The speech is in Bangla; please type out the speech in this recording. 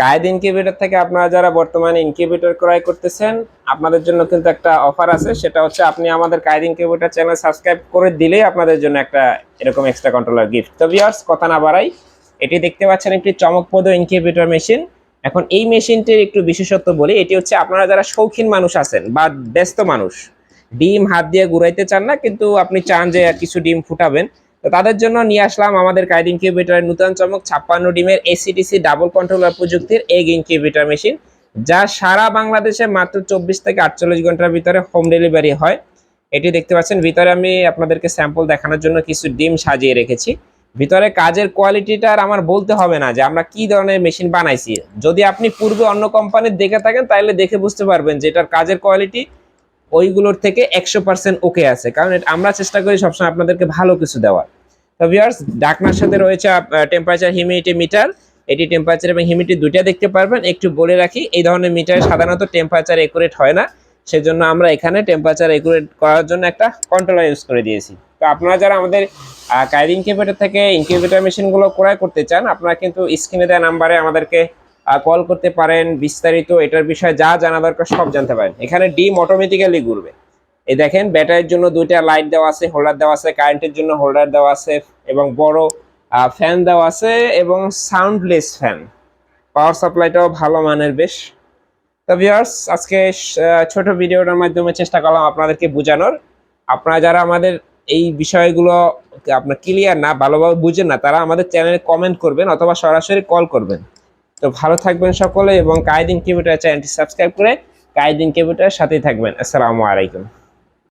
কায়েদ ইনকিউবেটর থেকে আপনারা যারা বর্তমানে ইনকিউবেটর ক্রয় করতেছেন, আপনাদের জন্য কিন্তু একটা অফার আছে। সেটা হচ্ছে আপনি আমাদের কায়েদ ইনকিউবেটর চ্যানেল সাবস্ক্রাইব করে দিলেই আপনাদের জন্য একটা এরকম এক্সট্রা কন্ট্রোলার গিফট তো ভিউয়ার্স কথা না বাড়াই, এটি দেখতে পাচ্ছেন একটি চমকপ্রদ ইনকিউবেটর মেশিন। এখন এই মেশিনটির একটু বিশেষত্ব বলি, এটি হচ্ছে আপনারা যারা শৌখিন মানুষ আছেন বা ব্যস্ত মানুষ, ডিম হাত দিয়ে ঘুরাইতে চান না, কিন্তু আপনি চান যে কিছু ডিম ফুটাবেন তো তাদের জন্য নিয়ে আসলাম আমাদের কাইড ইনকিউবেটরের নূতন চমক, ছাপ্পান্ন ডিমের এসিডিসি ডাবল কন্ট্রোলার প্রযুক্তির এগ ইনকিউবেটর মেশিন যা সারা বাংলাদেশে মাত্র চব্বিশ থেকে আটচল্লিশ ঘণ্টার ভিতরে হোম ডেলিভারি হয়। এটি দেখতে পাচ্ছেন, ভিতরে আমি আপনাদেরকে স্যাম্পল দেখানোর জন্য কিছু ডিম সাজিয়ে রেখেছি। ভিতরে কাজের কোয়ালিটিটা আর আমার বলতে হবে না যে আমরা কি ধরনের মেশিন বানাইছি। যদি আপনি পূর্বে অন্য কোম্পানির দেখে থাকেন, তাহলে দেখে বুঝতে পারবেন যে এটার কাজের কোয়ালিটি ওইগুলোর থেকে একশো পার্সেন্ট ওকে আছে। কারণ আমরা চেষ্টা করি সবসময় আপনাদেরকে ভালো কিছু দেওয়ার। তো ডাকনার সাথে রয়েছে টেম্পারেচার হিউমিডিটি মিটার এটি টেম্পারেচার এবং হিউমিডিটি দুইটা দেখতে পারবেন। একটু বলে রাখি, এই ধরনের মিটারে সাধারণত টেম্পারেচার একুরেট হয় না। সেজন্য আমরা এখানে টেম্পারেচার একুরেট করার জন্য একটা কন্ট্রোলার ইউজ করে দিয়েছি। তো আপনারা যারা আমাদের কাইড ইনকিউবেটর থেকে ইনকিউবেটর মেশিনগুলো ক্রয় করতে চান, আপনারা কিন্তু স্ক্রিনে দেওয়া নাম্বারে আমাদেরকে কল করতে পারেন, বিস্তারিত এটার বিষয়ে যা জানা দরকার সব জানতে পারেন। এখানে ডিম অটোমেটিক্যালি ঘুরবে। এই দেখেন ব্যাটারির জন্য দুইটা লাইট দেওয়া আছে হোল্ডার দেওয়া আছে কারেন্টের জন্য হোল্ডার দেওয়া আছে, এবং বড় ফ্যান দেওয়া আছে, এবং সাউন্ডলেস ফ্যান পাওয়ার সাপ্লাইটাও ভালো মানের বেশ। তো ভিউয়ার্স আজকে ছোট ভিডিওটার মাধ্যমে চেষ্টা করলাম আপনাদেরকে বোঝানোর। আপনারা যারা আমাদের এই বিষয়গুলো আপনার ক্লিয়ার না, ভালোভাবে বুঝেন না, তারা আমাদের চ্যানেলে কমেন্ট করবেন অথবা সরাসরি কল করবেন। তো ভালো থাকবেন সকলে এবং কায়দিন কম্পিউটার চ্যানেলটি সাবস্ক্রাইব করে কায়দিন কম্পিউটার সাথেই থাকবেন। আসসালামু আলাইকুম।